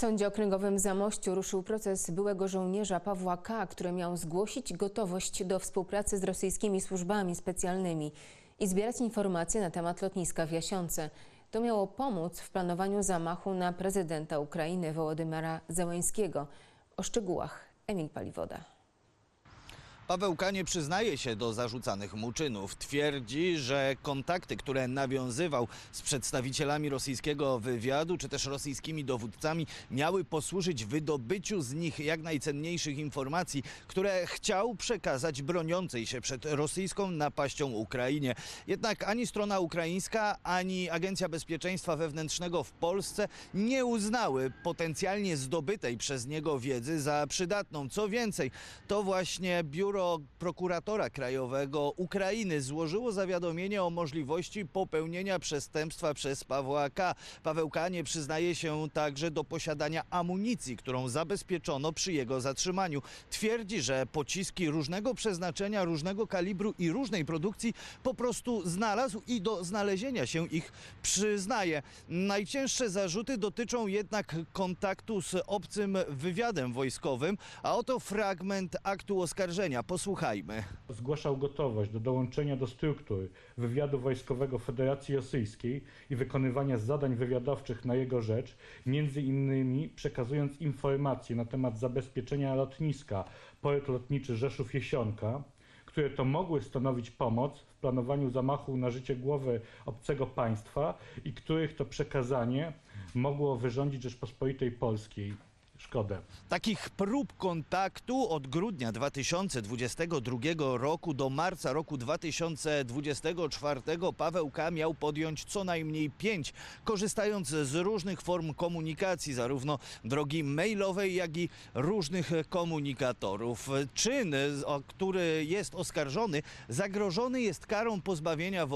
Sądzie Okręgowym Zamościu ruszył proces byłego żołnierza Pawła K., który miał zgłosić gotowość do współpracy z rosyjskimi służbami specjalnymi i zbierać informacje na temat lotniska w Jasiące. To miało pomóc w planowaniu zamachu na prezydenta Ukrainy Wołodymyra Zełańskiego. O szczegółach Emil Paliwoda. Paweł K. nie przyznaje się do zarzucanych mu czynów. Twierdzi, że kontakty, które nawiązywał z przedstawicielami rosyjskiego wywiadu czy też rosyjskimi dowódcami miały posłużyć wydobyciu z nich jak najcenniejszych informacji, które chciał przekazać broniącej się przed rosyjską napaścią Ukrainie. Jednak ani strona ukraińska, ani Agencja Bezpieczeństwa Wewnętrznego w Polsce nie uznały potencjalnie zdobytej przez niego wiedzy za przydatną. Co więcej, to właśnie biuro prokuratora krajowego Ukrainy złożyło zawiadomienie o możliwości popełnienia przestępstwa przez Pawła K. Paweł K. nie przyznaje się także do posiadania amunicji, którą zabezpieczono przy jego zatrzymaniu. Twierdzi, że pociski różnego przeznaczenia, różnego kalibru i różnej produkcji po prostu znalazł i do znalezienia się ich przyznaje. Najcięższe zarzuty dotyczą jednak kontaktu z obcym wywiadem wojskowym, a oto fragment aktu oskarżenia. Posłuchajmy. Zgłaszał gotowość do dołączenia do struktur wywiadu wojskowego Federacji Rosyjskiej i wykonywania zadań wywiadowczych na jego rzecz, między innymi przekazując informacje na temat zabezpieczenia lotniska port lotniczy Rzeszów-Jesionka, które to mogły stanowić pomoc w planowaniu zamachu na życie głowy obcego państwa i których to przekazanie mogło wyrządzić Rzeczpospolitej Polskiej szkodę. Takich prób kontaktu od grudnia 2022 roku do marca roku 2024 Paweł K. miał podjąć co najmniej pięć, korzystając z różnych form komunikacji, zarówno drogi mailowej, jak i różnych komunikatorów. Czyn, o który jest oskarżony, zagrożony jest karą pozbawienia wolności.